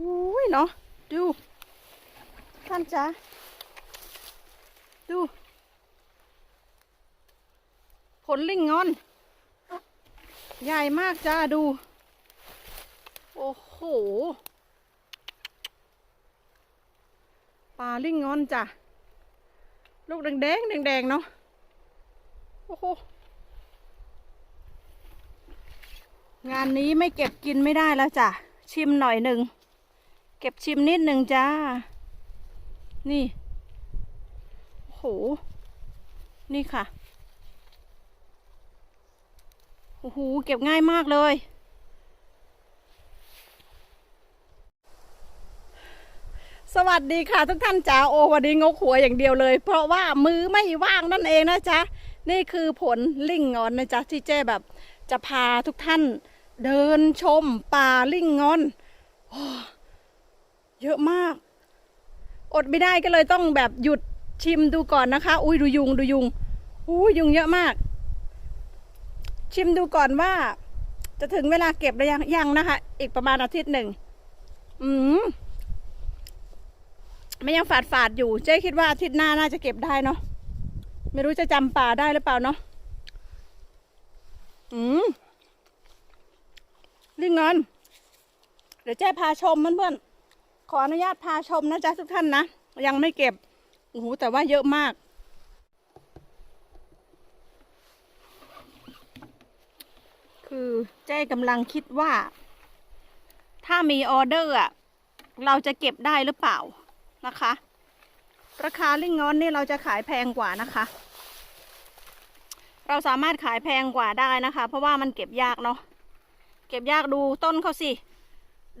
อุ้ยเนาะดู ท่านจ๊ะดูผลลิงงอน ใหญ่มากจ้าดู โอ้โหปลาลิงงอนจ้ะลูกแดงแดงแดงเนาะโอ้โหงานนี้ไม่เก็บกินไม่ได้แล้วจ้ะ ชิมหน่อยหนึ่ง ก็บชิมนิดหนึ่งจ้า นี่โอ้โห นี่ค่ะ โอ้โห เก็บง่ายมากเลย สวัสดีค่ะทุกท่านจ๋า โอวันนี้งกหัวอย่างเดียวเลย เพราะว่ามือไม่ว่างนั่นเองนะจ๊ะ นี่คือผลลิงงอนนะจ๊ะ ที่เจ้แบบจะพาทุกท่านเดินชมป่าลิงงอนโอ้ อะมาก อดไม่ได้ก็เลยต้องแบบหยุดชิมดูก่อนนะคะ อุ้ยดูยุงดูยุงอุ้ยุงเยอะมาก ชิมดูก่อนว่า จะถึงเวลาเก็บหรือยังยังนะคะ อีกประมาณอาทิตย์หนึ่งอืมไมันยังฝาดฝาดอยู่ เจ๊คิดว่าอาทิตย์หน้าน่าจะเก็บได้เนาะไม่รู้จะจำป่าได้หรือเปล่าเนาะอืมลิงเงินเดี๋ยวเจ๊พาชมเพื่อนๆ ออนุญาตพาชมนะจ๊ะทุกท่านนะ ยังไม่เก็บโอ้โหแต่ว่าเยอะมาก คือเจ๊กำลังคิดว่า ถ้ามีออเดอร์อะเราจะเก็บได้หรือเปล่านะคะ ราคาลิงงอนนี่เราจะขายแพงกว่านะคะ เราสามารถขายแพงกว่าได้นะคะ เพราะว่ามันเก็บยากเนาะเก็บยากดูต้นเขาสิ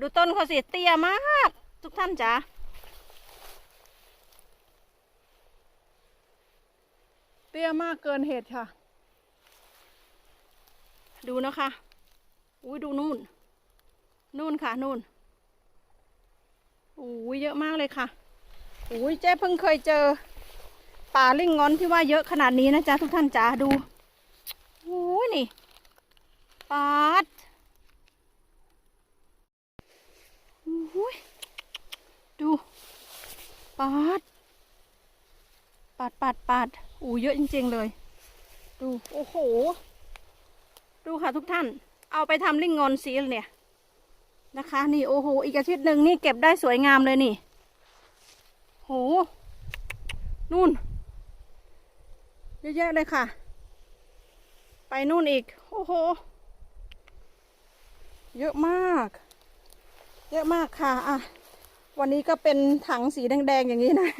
ดูต้นเขาสิเตี้ยมาก ทุกท่านจ๋าเตี้ยมากเกินเหตุค่ะ ดูนะคะ อุ้ยดูนู่น นู่นค่ะนู่นโอ้ยเยอะมากเลยค่ะโอ้ยเจ๊เพิ่งเคยเจอ ป่าลิงงอนที่ว่าเยอะขนาดนี้นะจ๊ะทุกท่านจ๋าดูโอ้ยนี่ปาดโอ้ย ดูปาดปาดปาดปาดโอ้เยอะจริง ๆ เลย ดูโอ้โห ดูค่ะทุกท่าน เอาไปทำลิงงอนซีลเนี่ยนะคะ นี่โอ้โห อีกอาทิตย์หนึ่งนี่เก็บได้สวยงามเลยนี่โหนู่นเยอะแยะเลยค่ะ ไปนู่นอีก โอ้โห เยอะมาก เยอะมากค่ะ อะ วันนี้ก็เป็นถังสีแดงๆอย่างนี้นะ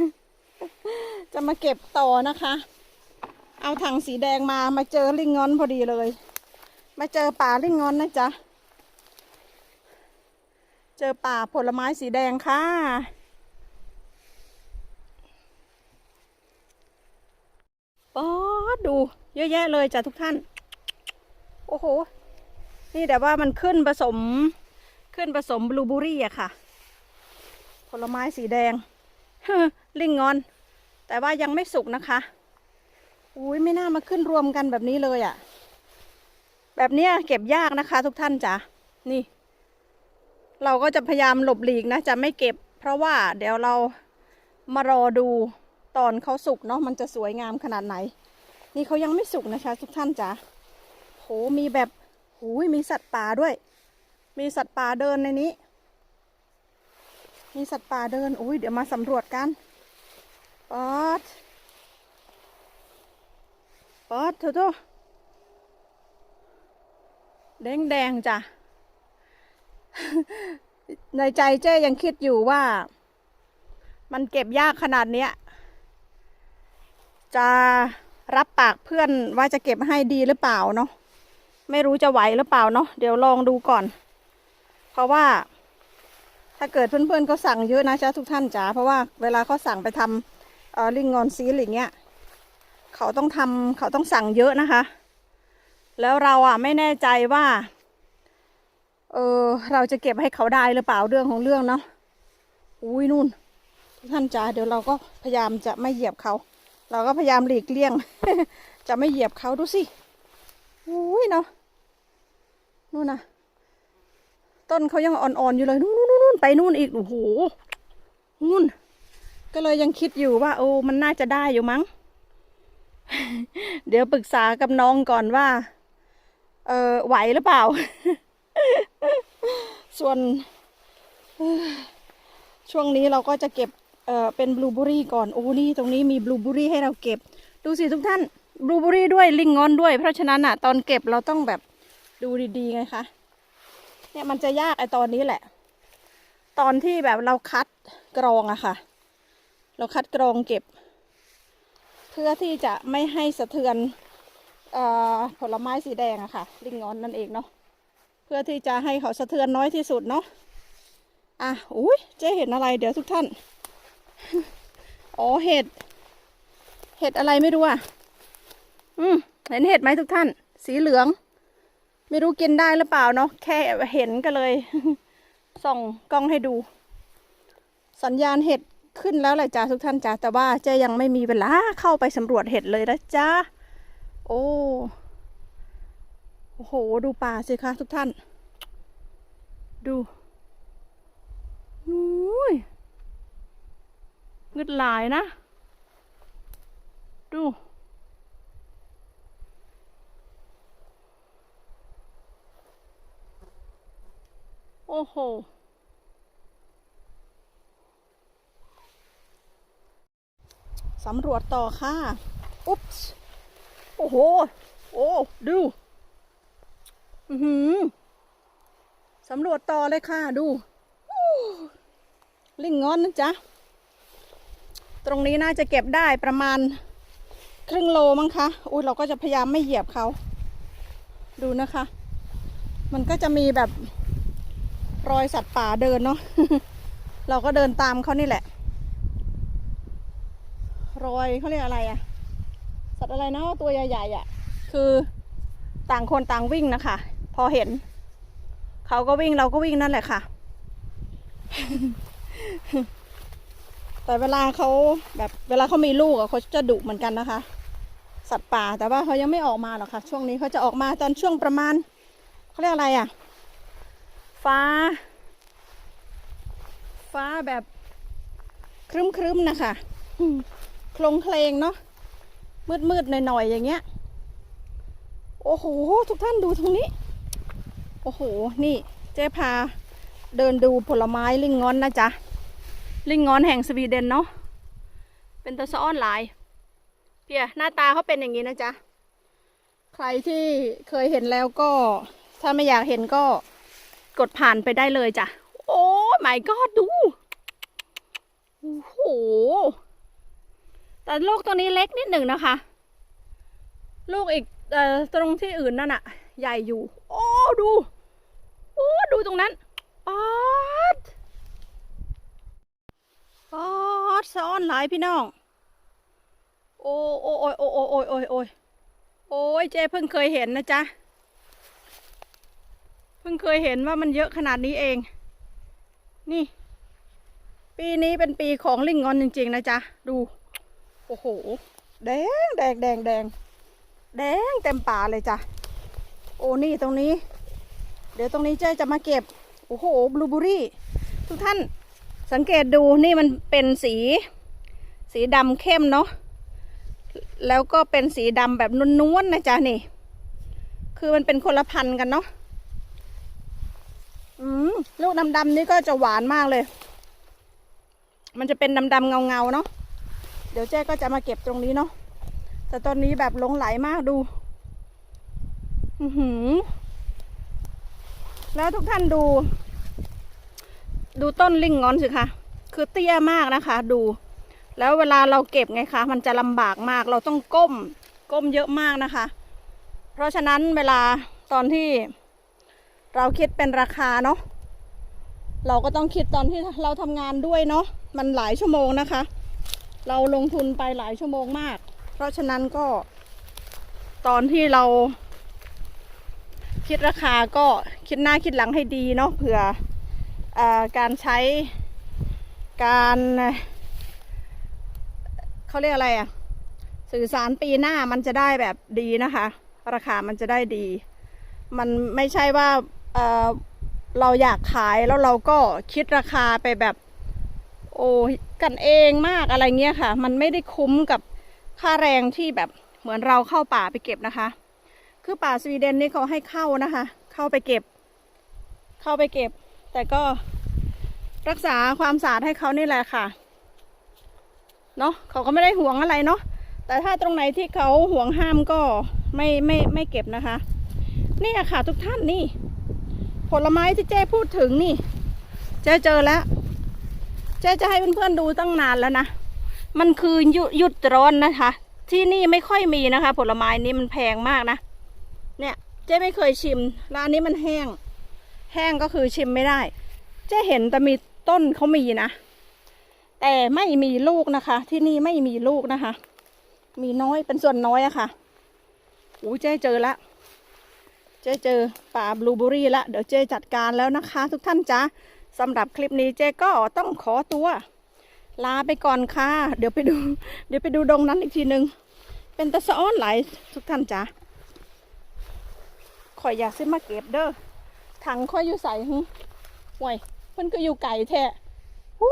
จะมาเก็บต่อนะคะ เอาถังสีแดงมามาเจอลิงงอนพอดีเลย มาเจอป่าลิงงอนนะจ๊ะ เจอป่าผลไม้สีแดงค่ะป๊อดดูเยอะแยะเลยจ้ะทุกท่าน โอ้โห นี่แต่ว่ามันขึ้นผสม ขึ้นผสมบลูเบอรี่อะค่ะ ลไม้สีแดงลิงงอน แต่ว่ายังไม่สุกนะคะ อุ้ยไม่น่ามาขึ้นรวมกันแบบนี้เลยอะแบบเนี้ยเก็บยากนะคะทุกท่านจ้ะนี่ เราก็จะพยายามหลบหลีกนะ จะไม่เก็บ เพราะว่าเดี๋ยวเรามารอดูตอนเขาสุกเนาะมันจะสวยงามขนาดไหน นี่เขายังไม่สุกนะคะ ทุกท่านจ๋าโหมีแบบหูยมีสัตว์ป่าด้วย มีสัตว์ป่าเดินในนี้ มีสัตว์ป่าเดิน อุ้ยเดี๋ยวมาสำรวจกันป๊อดป๊อดโถโถแดงแดงจ้ะ ในใจเจ้ยังคิดอยู่ว่า มันเก็บยากขนาดเนี้ย จะรับปากเพื่อนว่าจะเก็บให้ดีหรือเปล่าเนาะ ไม่รู้จะไหวหรือเปล่าเนาะ เดี๋ยวลองดูก่อน เพราะว่า ถ้าเกิดเพื่อนๆก็สั่งเยอะนะจ๊ะทุกท่านจ๋าเพราะว่าเวลาเขาสั่งไปทำเอ่อลิงงอนซีหรือเงี้ยเขาต้องทำเขาต้องสั่งเยอะนะคะ แล้วเราอะไม่แน่ใจว่าเออเราจะเก็บให้เขาได้หรือเปล่าเรื่องของเรื่องเนาะอุ้ยนู่นทุกท่านจ๋าเดี๋ยวเราก็พยายามจะไม่เหยียบเขา เราก็พยายามหลีกเลี่ยง จะไม่เหยียบเขาดูสิอุ้ยเนาะนู่นนะต้นเขายังอ่อนๆอยู่เลยนู่น ไปนู่นอีกโอ้โหนู่น ก็เลยยังคิดอยู่ว่า โอ้มันน่าจะได้อยู่มั้ง เดี๋ยวปรึกษากับน้องก่อนว่า เออไหวหรือเปล่า ส่วนช่วงนี้เราก็จะเก็บเออเป็นบลูเบอรี่ก่อนโอ้นี่ตรงนี้มีบลูเบอรี่ให้เราเก็บ ดูสิทุกท่านบลูเบอรี่ด้วยลิงงอนด้วย เพราะฉะนั้นอะตอนเก็บเราต้องแบบดูดีๆไงคะเนี่ยมันจะยากไอตอนนี้แหละ ตอนที่แบบเราคัดกรองอะค่ะ เราคัดกรองเก็บ เพื่อที่จะไม่ให้สะเทือนออผลไม้สีแดงอะค่ะ ลิงงอนนั่นเองเนาะเพื่อที่จะให้เขาสะเทือนน้อยที่สุดเนาะอะอุ้ยเจ๊เห็นอะไรเดี๋ยวทุกท่านอ๋อเห็ด เห็ดอะไรไม่รู้อะอืมเห็นเห็ดไหมทุกท่าน สีเหลือง ไม่รู้กินได้หรือเปล่าเนาะแค่เห็นก็เลย ส่องกล้องให้ดู สัญญาณเห็ดขึ้นแล้วแหละจ้าทุกท่านจ้าแต่ว่าเจ๊ยังไม่มีเวลาเข้าไปสำรวจเห็ดเลยนะจ้าโอ้โหดูป่าสิคะทุกท่าน ดูอุ้ยงึดหลายนะ ดู อ้โห สำรวจต่อค่ะ อุ๊ปส์โอ้โห โอ้ ดู อือหือ สำรวจต่อเลยค่ะ ดู ลิงงอนนะจ๊ะ ตรงนี้น่าจะเก็บได้ประมาณ ครึ่งโลมั้งคะ อุ้ยเราก็จะพยายามไม่เหยียบเขา ดูนะคะ มันก็จะมีแบบ รอยสัตว์ป่าเดินเนาะเราก็เดินตามเขานี่แหละ รอยเขาเรียกอะไรอะสัตว์อะไรนะตัวใหญ่ๆอะคือต่างคนต่างวิ่งนะคะ พอเห็น เขาก็วิ่งเราก็วิ่งนั่นแหละค่ะ แต่เวลาเขาแบบเวลาเขามีลูกอะเขาจะดุเหมือนกันนะคะ สัตว์ป่าแต่ว่าเขายังไม่ออกมาหรอกค่ะ ช่วงนี้เขาจะออกมาตอนช่วงประมาณเขาเรียกอะไรอะ ฟ้า ฟ้าแบบครึ้มๆนะคะโคลงเคลงเนาะมืดๆหน่อยๆอย่างเงี้ย โอ้โห ทุกท่านดูตรงนี้ โอ้โห นี่เจ๊พาเดินดูผลไม้ลิงงอนนะจ๊ะ ลิงงอนแห่งสวีเดนเนาะ เป็นตัวซ้อนหลาย เพียหน้าตาเขาเป็นอย่างนี้นะจ๊ะ ใครที่เคยเห็นแล้วก็ ถ้าไม่อยากเห็นก็ กดผ่านไปได้เลยจ้ะ โอ้ไม่ก็ดู โอ้โห แต่ลูกตัวนี้เล็กนิดหนึ่งนะคะ ลูกอีกเอ่อตรงที่อื่นนั่นอะใหญ่อยู่ โอ้ ดู โอ้ ดูตรงนั้นป๊อดป๊อดซ้อนหลายพี่น้อง โอ้โอ้โอ้โอ้โอ้โอ้โอ้โอ้ยเจ๊เพิ่งเคยเห็นนะจ๊ะ พิ่งเคยเห็นว่ามันเยอะขนาดนี้เอง นี่ ปีนี้เป็นปีของลิงงอนจริง ๆ นะจ๊ะ ดู โอ้โห แดงแดงแดงแดงแดงเต็มป่าเลยจ้ะ โอ้นี่ตรงนี้ เดี๋ยวตรงนี้เจ๊จะมาเก็บ โอ้โห บลูเบอรี่ ทุกท่านสังเกตดูนี่มันเป็นสี สีดำเข้มเนาะ แล้วก็เป็นสีดำแบบนวลๆนะจ๊ะนี่ คือมันเป็นคนละพันกันเนาะ อืมลูกดำๆนี่ก็จะหวานมากเลย มันจะเป็นดำๆเงาๆเนาะ เดี๋ยวเจ๊ก็จะมาเก็บตรงนี้เนาะ แต่ตอนนี้แบบหลงไหลมากดู อือหือ แล้วทุกท่านดู ดูต้นลิงงอนสิคะ คือเตี้ยมากนะคะ ดู แล้วเวลาเราเก็บไงคะ มันจะลำบากมาก เราต้องก้ม ก้มเยอะมากนะคะ เพราะฉะนั้นเวลาตอนที่ เราคิดเป็นราคาเนาะเราก็ต้องคิดตอนที่เราทำงานด้วยเนาะมันหลายชั่วโมงนะคะ เราลงทุนไปหลายชั่วโมงมาก เพราะฉะนั้นก็ ตอนที่เรา คิดราคาก็คิดหน้าคิดหลังให้ดีเนาะเผื่อออการใช้การเขาเรียกอะไรอะสื่อสารปีหน้ามันจะได้แบบดีนะคะ ราคามันจะได้ดี มันไม่ใช่ว่า เราอยากขายแล้วเราก็คิดราคาไปแบบ โอ้กันเองมากอะไรเงี้ยค่ะ มันไม่ได้คุ้มกับค่าแรงที่แบบเหมือนเราเข้าป่าไปเก็บนะคะ คือป่าสวีเดนนี่เขาให้เข้านะคะ เข้าไปเก็บ เข้าไปเก็บ แต่ก็รักษาความสะอาดให้เขานี่แหละค่ะเนาะเขาก็ไม่ได้ห่วงอะไรเนาะแต่ถ้าตรงไหนที่เขาห่วงห้ามก็ไม่ไม่ไม่เก็บนะคะ นี่ค่ะทุกท่านนี่ ลไม้ที่เจ้พูดถึงนี่ เจ้เจอแล้ว เจ๊จะให้เพื่อนๆดูตั้งนานแล้วนะ มันคือหยุยุดร้อนนะคะ ที่นี่ไม่ค่อยมีนะคะ ผลไม้นี้มันแพงมากนะ เนี่ยเจ๊ไม่เคยชิม ร้านนี้มันแห้ง แห้งก็คือชิมไม่ได้ เจ๊เห็นแต่มีต้นเขามีนะ แต่ไม่มีลูกนะคะ ที่นี่ไม่มีลูกนะคะ มีน้อยเป็นส่วนน้อยอะค่ะอู้เจ๊เจอและ เจ๊เจอป่าบลูเบอรี่ละเดี๋ยวเจ๊จัดการแล้วนะคะ ทุกท่านจ้าสำหรับคลิปนี้เจ๊ก็ต้องขอตัว ลาไปก่อนค่ะ เดี๋ยวไปดู เดี๋ยวไปดูดงนั้นอีกทีหนึ่งเป็นตะสะอ้อนหลทุกท่านจ้าข่อยอยากซื้อมาเก็บเด้อถังข่อยอยู่ใส่หึห่วยมันก็อยู่ไก่แท้หู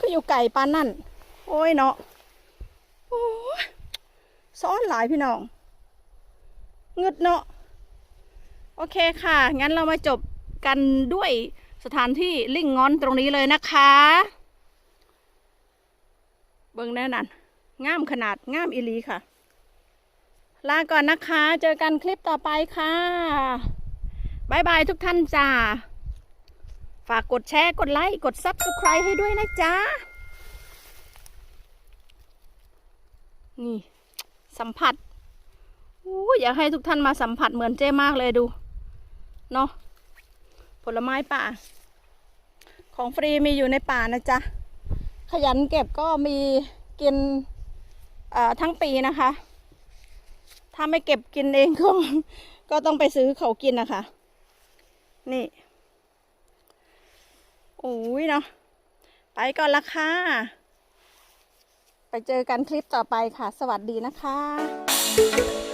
ก็อยู่ไก่ปานนั่น โอ้ยเนาะโอ้ซ้อนหลายพี่น้องเงึดเนาะ โอเคค่ะ งั้นเรามาจบกันด้วยสถานที่ลิงงอนตรงนี้เลยนะคะ เบิ่งแน่นันงามขนาดงามอีลีค่ะ ลาก่อนนะคะ เจอกันคลิปต่อไปค่ะบายบายทุกท่านจ้า ฝากกดแชร์ กดไลค์ กด Subscribe ให้ด้วยนะจ๊ะ นี่ สัมผัสอู้อยากให้ทุกท่านมาสัมผัสเหมือนเจ้มากเลยดู เนาะผลไม้ป่า ของฟรีมีอยู่ในป่านะจ๊ะ ขยันเก็บก็มีกินทั้งปีนะคะ ถ้าไม่เก็บกินเองก็ก็ต้องไปซื้อเขากินนะคะ นี่โอ้ยเนาะไปก่อนละค่ะ ไปเจอกันคลิปต่อไปค่ะ สวัสดีนะคะ